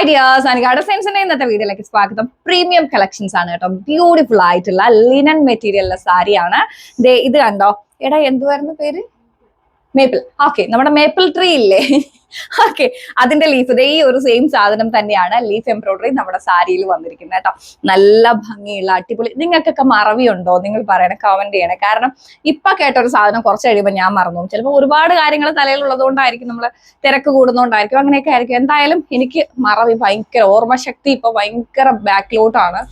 Hi dears അനുകാട് സെൻസിന്റെ ഇന്നത്തെ വീഡിയോയിലേക്ക് സ്വാഗതം. പ്രീമിയം കളക്ഷൻസ് ആണ് കേട്ടോ. ബ്യൂട്ടിഫുൾ ആയിട്ടുള്ള ലിനൻ മെറ്റീരിയലിലെ സാരിയാണ്. ദേ ഇത് കണ്ടോ? എടാ എന്തുവായിരുന്നു പേര്? മേപ്പിൾ ഓക്കെ നമ്മുടെ മേപ്പിൾ ട്രീ ഇല്ലേ? ഓക്കെ അതിന്റെ ലീഫ് ഇതേ ഒരു സെയിം സാധനം തന്നെയാണ് ലീഫ് എംബ്രോയിഡറി നമ്മുടെ സാരിയിൽ വന്നിരിക്കുന്നത് കേട്ടോ. നല്ല ഭംഗിയുള്ള അടിപൊളി. നിങ്ങൾക്കൊക്കെ മറവിയുണ്ടോ നിങ്ങൾ പറയണേ കമന്റ് ചെയ്യണം. കാരണം ഇപ്പൊ കേട്ട ഒരു സാധനം കുറച്ച് കഴിയുമ്പോൾ ഞാൻ മറന്നു. ചിലപ്പോൾ ഒരുപാട് കാര്യങ്ങൾ തലയിൽ ഉള്ളതുകൊണ്ടായിരിക്കും നമ്മൾ തിരക്ക് കൂടുന്നതുകൊണ്ടായിരിക്കും അങ്ങനെയൊക്കെ ആയിരിക്കും. എന്തായാലും എനിക്ക് മറവി ഭയങ്കര ഓർമ്മശക്തി ഇപ്പൊ ഭയങ്കര ബാക്കിലോട്ടാണ്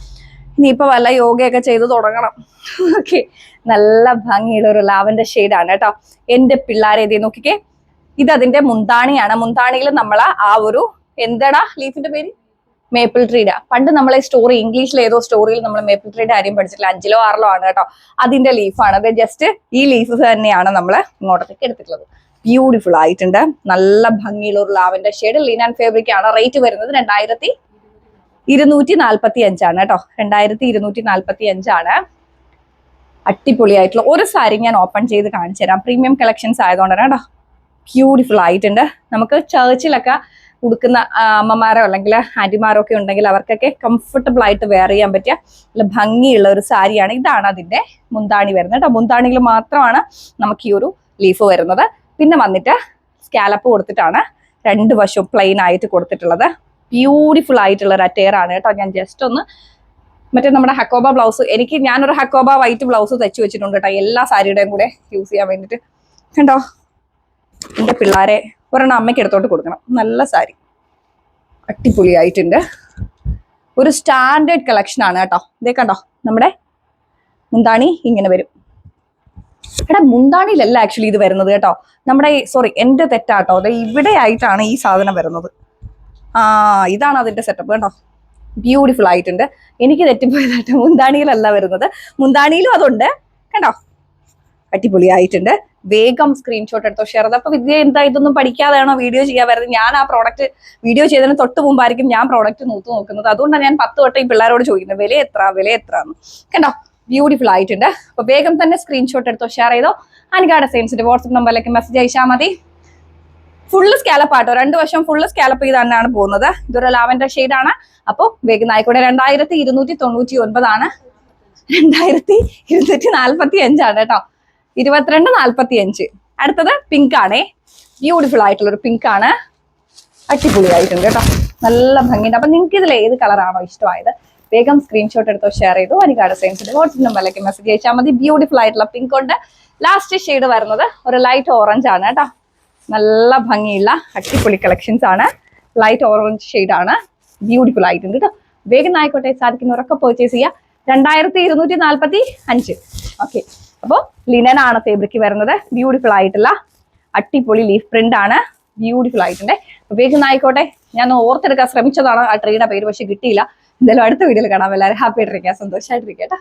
ഇനിയിപ്പോ വല്ല യോഗയൊക്കെ ചെയ്ത് തുടങ്ങണം. ഓക്കെ നല്ല ഭംഗിയുള്ള ഒരു ലാവൻഡർ ആണ് കേട്ടോ. എന്റെ പിള്ളേരെ ഇത് നോക്കിക്കേ. ഇത് അതിന്റെ മുന്താണിയാണ്. മുന്താണിയിൽ നമ്മൾ ആ ഒരു എന്തടാ ലീഫിന്റെ പേര്? മേപ്പിൾ ട്രീയുടെ പണ്ട് നമ്മളെ സ്റ്റോറി ഇംഗ്ലീഷിൽ ഏതോ സ്റ്റോറിയിൽ നമ്മൾ മേപ്പിൾ ട്രീഡ് ആരെയും പഠിച്ചിട്ടില്ല. അഞ്ചിലോ ആറിലോ ആണ് കേട്ടോ. അതിന്റെ ലീഫാണ്. അത് ജസ്റ്റ് ഈ ലീഫ് തന്നെയാണ് നമ്മൾ ഇങ്ങോട്ടേക്ക് എടുത്തിട്ടുള്ളത്. ബ്യൂട്ടിഫുൾ ആയിട്ടുണ്ട്. നല്ല ഭംഗിയുള്ള ഒരു lavender shade. Linen and fabric ആണ്. റേറ്റ് വരുന്നത് രണ്ടായിരത്തി ഇരുന്നൂറ്റി നാൽപ്പത്തി അഞ്ചാണ് കേട്ടോ. രണ്ടായിരത്തി ഇരുന്നൂറ്റി നാൽപ്പത്തി അഞ്ചാണ് അടിപൊളിയായിട്ടുള്ള ഒരു സാരി ഞാൻ ഓപ്പൺ ചെയ്ത് കാണിച്ചു തരാം. പ്രീമിയം കളക്ഷൻസ് ആയതുകൊണ്ടാണ് കേട്ടോ. ബ്യൂട്ടിഫുൾ ആയിട്ടുണ്ട്. നമുക്ക് ചേർച്ചിലൊക്കെ ഉടുക്കുന്ന അമ്മമാരോ അല്ലെങ്കിൽ ആന്റിമാരോ ഒക്കെ ഉണ്ടെങ്കിൽ അവർക്കൊക്കെ കംഫർട്ടബിൾ ആയിട്ട് വെയർ ചെയ്യാൻ പറ്റിയ ഭംഗിയുള്ള ഒരു സാരിയാണ്. ഇതാണ് അതിന്റെ മുന്താണി വരുന്നത് കേട്ടോ. മുന്താണിയിൽ മാത്രമാണ് നമുക്ക് ഈ ഒരു ലീഫ് വരുന്നത്. പിന്നെ വന്നിട്ട് സ്കാലപ്പ് കൊടുത്തിട്ടാണ് രണ്ട് വശവും പ്ലെയിൻ ആയിട്ട് കൊടുത്തിട്ടുള്ളത്. ബ്യൂട്ടിഫുൾ ആയിട്ടുള്ള ഒരു അറ്റയർ ആണ് കേട്ടോ. ഞാൻ ജസ്റ്റ് ഒന്ന് മറ്റേ നമ്മുടെ ഹക്കോബ ബ്ലൗസ് എനിക്ക് ഞാനൊരു ഹക്കോബ വൈറ്റ് ബ്ലൗസ് തച്ചു വെച്ചിട്ടുണ്ട് കേട്ടോ. എല്ലാ സാരിയുടെയും കൂടെ യൂസ് ചെയ്യാൻ വേണ്ടിയിട്ട് കണ്ടോ? എന്റെ പിള്ളേരെ ഒരെണ്ണം അമ്മയ്ക്ക് എടുത്തോട്ട് കൊടുക്കണം. നല്ല സാരി. അടിപൊളിയായിട്ടുണ്ട്. ഒരു സ്റ്റാൻഡേർഡ് കളക്ഷൻ ആണ് കേട്ടോ. ഇതേ കണ്ടോ? നമ്മുടെ മുന്താണി ഇങ്ങനെ വരും. എടാ മുന്താണിയിലല്ല ആക്ച്വലി ഇത് വരുന്നത് കേട്ടോ. നമ്മുടെ സോറി എന്റെ തെറ്റാട്ടോ. അതെ ഇവിടെ ആയിട്ടാണ് ഈ സാധനം വരുന്നത്. ആ ഇതാണ് അതിന്റെ സെറ്റപ്പ് കേട്ടോ ബ്യൂട്ടിഫുൾ ആയിട്ടുണ്ട്. എനിക്ക് തെറ്റിപ്പോയതായിട്ട് മുന്താണിയിലല്ല വരുന്നത്. മുന്താണിയിലും അതുണ്ട്. കണ്ടോ? അടിപൊളിയായിട്ടുണ്ട്. വേഗം സ്ക്രീൻഷോട്ട് എടുത്തോ ഷെയർ അപ്പൊ വിദ്യ എന്താ ഇതൊന്നും പഠിക്കാതെയാണോ വീഡിയോ ചെയ്യാൻ വരുന്നത്? ഞാൻ ആ പ്രോഡക്റ്റ് വീഡിയോ ചെയ്തതിന് തൊട്ട് മുമ്പായിരിക്കും ഞാൻ പ്രോഡക്റ്റ് നോക്കി നോക്കുന്നത്. അതുകൊണ്ടാണ് ഞാൻ പത്ത് വട്ടം ഈ പിള്ളേരോട് ചോദിക്കുന്നത് വില എത്ര വില എത്ര എന്ന്? കണ്ടോ? ബ്യൂട്ടിഫുൾ ആയിട്ടുണ്ട്. അപ്പൊ വേഗം തന്നെ സ്ക്രീൻഷോട്ട് എടുത്തോ ഷെയർ ചെയ്തോ. അനികാട് സയൻസിന്റെ വാട്സപ്പ് നമ്പറിലേക്ക് മെസ്സേജ് അയച്ചാൽ മതി. ഫുള്ള് സ്കാലപ്പ് ആട്ടോ. രണ്ട് വർഷം ഫുള്ള് സ്കാലപ്പ് ചെയ്ത് തന്നെയാണ് പോകുന്നത്. ഇതൊരു ലാവൻഡർ ആണ്. അപ്പോൾ വേഗം ആയിക്കോട്ടെ രണ്ടായിരത്തി ഇരുന്നൂറ്റി തൊണ്ണൂറ്റി ഒൻപതാണ് രണ്ടായിരത്തി ഇരുന്നൂറ്റി നാൽപ്പത്തി അഞ്ചാണ് കേട്ടോ. ഇരുപത്തിരണ്ട് നാൽപ്പത്തി അഞ്ച് അടുത്തത് പിങ്ക് ആണേ. ബ്യൂട്ടിഫുൾ ആയിട്ടുള്ള ഒരു പിങ്ക് ആണ്. അടിപൊളിയായിട്ടുണ്ട് കേട്ടോ. നല്ല ഭംഗിയുണ്ട്. അപ്പൊ നിങ്ങൾക്ക് ഇതിൽ ഏത് കളറാണോ ഇഷ്ടമായത്? വേഗം സ്ക്രീൻഷോട്ട് എടുത്തോ ഷെയർ ചെയ്തു. അനികാട് സയൻസിന്റെ വാട്സപ്പ് നമ്പറിലേക്ക് മെസ്സേജ് അയച്ചാൽ മതി. ബ്യൂട്ടിഫുൾ ആയിട്ടുള്ള പിങ്ക് ഉണ്ട്. ലാസ്റ്റ് ഷെയ്ഡ് വരുന്നത് ഒരു ലൈറ്റ് ഓറഞ്ച് ആണ് കേട്ടോ. നല്ല ഭംഗിയുള്ള അടിപൊളി കളക്ഷൻസ് ആണ്. ലൈറ്റ് ഓറഞ്ച് ആണ്. ബ്യൂട്ടിഫുൾ ആയിട്ടുണ്ട് കേട്ടോ വേഗം ആയിക്കോട്ടെ സാധിക്കുന്നവരൊക്കെ പർച്ചേസ് ചെയ്യുക രണ്ടായിരത്തി ഇരുന്നൂറ്റി നാൽപ്പത്തി അഞ്ച് ഓക്കെ അപ്പോൾ ലിനൻ ആണ് ഫേബ്രിക് വരുന്നത്. ബ്യൂട്ടിഫുൾ ആയിട്ടുള്ള അടിപൊളി ലീഫ് പ്രിന്റ് ആണ്. ബ്യൂട്ടിഫുൾ ആയിട്ടുണ്ട്. വേഗം ആയിക്കോട്ടെ. ഞാൻ ഓർത്തെടുക്കാൻ ശ്രമിച്ചതാണ് ആ ട്രീയുടെ പേര് പക്ഷെ കിട്ടിയില്ല. എന്തായാലും അടുത്ത വീഡിയോയിൽ കാണാം. എല്ലാവരും ഹാപ്പി ആയിട്ടിരിക്കുക സന്തോഷമായിട്ടിരിക്കുക കേട്ടോ